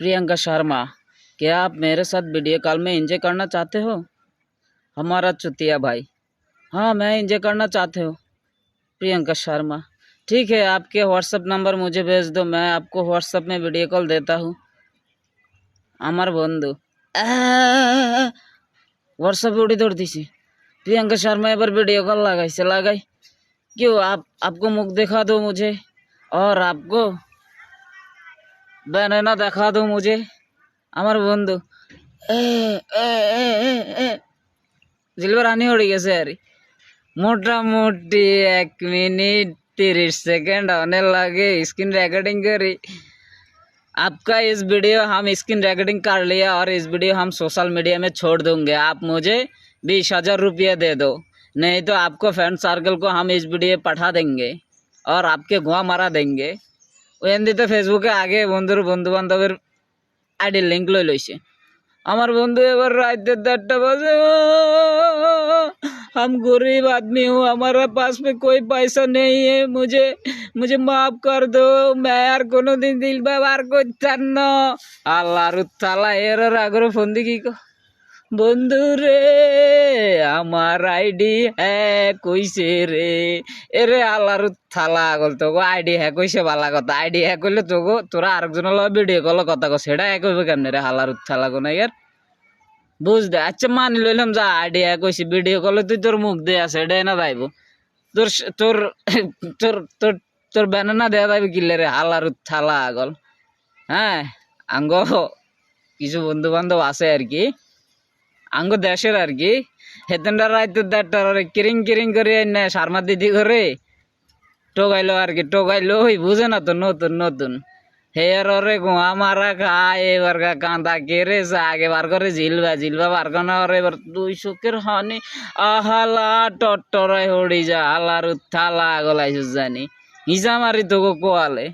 प्रियंका शर्मा, क्या आप मेरे साथ वीडियो कॉल में इंजॉय करना चाहते हो? हमारा चुतिया भाई। हाँ मैं इंजॉय करना चाहते हो, प्रियंका शर्मा। ठीक है, आपके व्हाट्सएप नंबर मुझे भेज दो, मैं आपको व्हाट्सएप में वीडियो कॉल देता हूँ। अमर बंधु। व्हाट्सएप उड़ी दौड़ দিছি प्रियंका शर्मा बार वीडियो कॉल लगाई से लगाई। क्यों? आप, आपको मुख दिखा दो मुझे, और आपको बनाना दिखा दो मुझे আমার বন্ধু এ এ এ এ এ জিলবার আনি উড়ে গেছে আর মোটামুটি এক মিনিট তিরিশ সেকেন্ড অনেক লাগে স্ক্রিন রেকর্ডিং করি आपका इस वीडियो हम स्क्रीन रिकॉर्डिंग कर लिया और इस वीडियो हम सोशल मीडिया में छोड़ देंगे आप मुझे बीस हजार रुपये दे दो नहीं तो आपको फ्रेंड सर्कल को हम इस वीडियो पठा देंगे और आपके गुआ मारा देंगे এমনিতে ফেসবুকে আগে বন্ধুর বন্ধু বান্ধবের আইডির লিঙ্ক লই লইছে আমার বন্ধু এবার রাতে দেড়টা বাজে हम गरीब आदमी हूँ हमारे पास में कोई पैसा नहीं है मुझे मुझे माफ कर दो मैं আর কোনোদিন দিল ব্যবহার করতাম না আল্লাহর তালা এর আগরে ফোন দি কি কো বন্ধু রে আমার আইডি হ্যাঁ কইছে রে। এরে আল্লাহর থালা আগল, তোগো আইডি হ্যাঁ কইছে বালা কথা। আইডি হ্যাঁ কইলে তোগো, তোরা আরেকজনের লগে ভিডিও কল কথা কো সেটা হ্যাঁ কইবে কেমনে রে আল্লাহর থালা গো না ইয়ার বুঝতে আচ্ছা মানি লইলাম, যা আইডিয়া কইছি ভিডিও কলে তুই তোর মুখ দিয়ে আছে এটা না যাইব। তোর তোর তোর তোর তোর ব্যানানা দেয়া যাবে কিলে রে হালার থালা আগল। হ্যাঁ আঙ্গ, কিছু বন্ধু বান্ধব আছে আর কি। আঙ্গ দেশের আর কি। হেতেনটা রাইতে দেড়টার কিরিং কিরিং করে না শর্মা দিদি করে। টোকাইলো আর কি, টোকাইলো ওই বুঝে না তো নতুন নতুন। হেয়ার ওরে গোয়া মারা খায়, এবার কাঁদা কেড়ে আগে বার করে জিলবা জিলবা বার করে ওরে এবার দুই চোখের হানি। আহালা টট্টরাই হড়ি যা আলার থালা গলাইছো জানি হিজা মারি তোকে কোয়ালে।